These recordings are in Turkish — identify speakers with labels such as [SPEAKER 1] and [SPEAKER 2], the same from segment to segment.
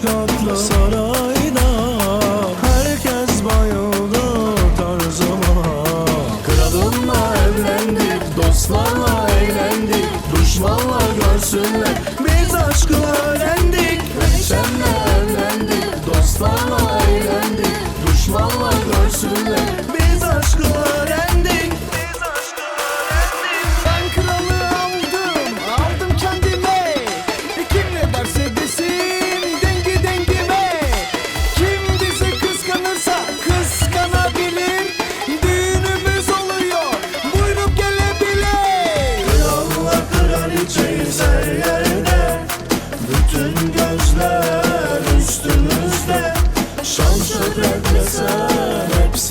[SPEAKER 1] much.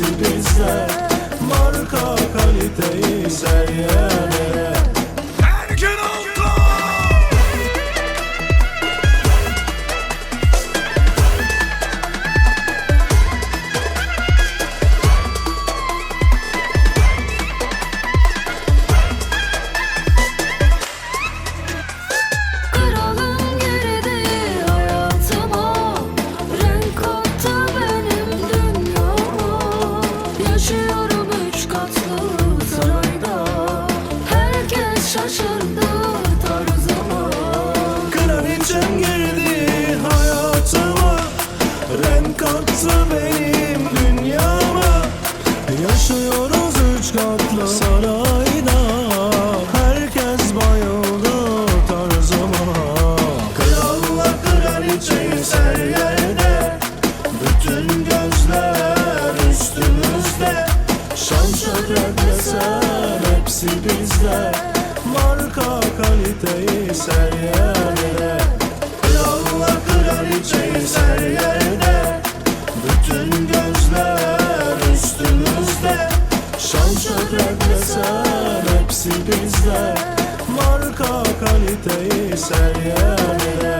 [SPEAKER 1] Hepsi Marka
[SPEAKER 2] kaliteyi seryer katlı
[SPEAKER 1] benim dünyama. Yaşıyoruz üç katlı sarayda. Herkes bayıldı tarzıma. Kralla kraliçe yüzer yerde. Bütün gözler üstümüzde. Şan şöhret desen hepsi bizde. Marka kaliteyi ser yerde. Kralla kraliçe yüzer yerde. Hasret desen hepsi bizde. Marka kaliteyi seryen eder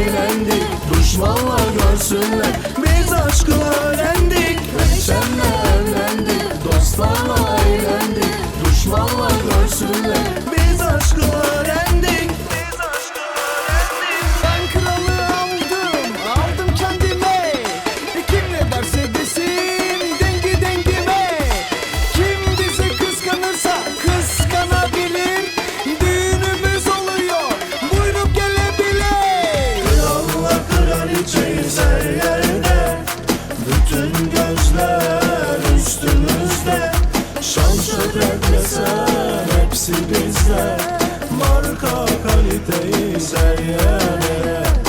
[SPEAKER 1] eğlendik Düşmanlar görsünler Biz aşkın bizde Marka kaliteyi ser yere